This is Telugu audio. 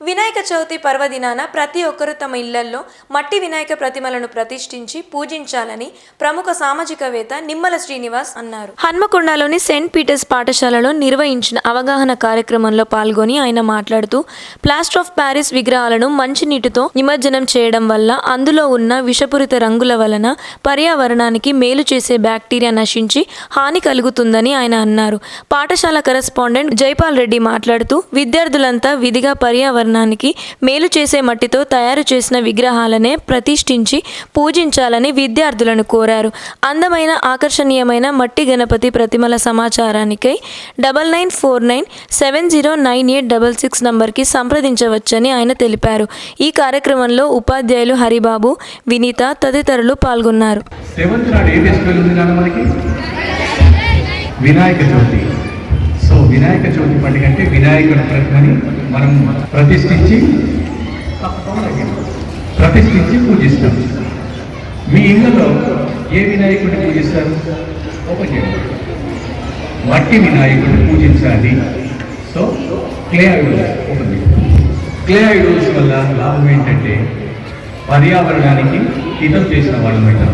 వినాయక చవితి పర్వదినాన ప్రతి ఒక్కరూ తమ ఇళ్ళల్లో మట్టి వినాయక ప్రతిమలను ప్రతిష్ఠించి పూజించాలని ప్రముఖ సామాజికవేత్త నిమ్మల శ్రీనివాస్ అన్నారు. హన్మకొండలోని సెయింట్ పీటర్స్ పాఠశాలలో నిర్వహించిన అవగాహన కార్యక్రమంలో పాల్గొని ఆయన మాట్లాడుతూ ప్లాస్టర్ ఆఫ్ ప్యారిస్ విగ్రహాలను మంచినీటితో నిమజ్జనం చేయడం వల్ల అందులో ఉన్న విషపూరిత రంగుల వలన పర్యావరణానికి మేలు చేసే బ్యాక్టీరియా నశించి హాని కలుగుతుందని ఆయన అన్నారు. పాఠశాల కరెస్పాండెంట్ జైపాల్ రెడ్డి మాట్లాడుతూ విద్యార్థులంతా విధిగా వాతావరణానికి మేలు చేసే మట్టితో తయారు చేసిన విగ్రహాలనే ప్రతిష్ఠించి పూజించాలని విద్యార్థులను కోరారు. అందమైన ఆకర్షణీయమైన మట్టి గణపతి ప్రతిమల సమాచారానికై double nine four nine seven zero nine eight double six నంబర్కి సంప్రదించవచ్చని ఆయన తెలిపారు. ఈ కార్యక్రమంలో ఉపాధ్యాయులు హరిబాబు వినీత తదితరులు పాల్గొన్నారు. వినాయక చవితి. సో వినాయక చవితి పండుగ అంటే వినాయకుడి ప్రతిమని మనం ప్రతిష్ఠించి ప్రతిష్ఠించి పూజిస్తాం. మీ ఇళ్ళలో ఏ వినాయకుడిని పూజిస్తారు? ఓపెన్ చేయండి. మట్టి వినాయకుడిని పూజించాలి. సో క్లే ఐడోల్స్ ఓపెన్ చేయండి. క్లే ఐడోల్స్ వల్ల లాభం ఏంటంటే పర్యావరణానికి హితం చేసిన వాళ్ళు అవుతాం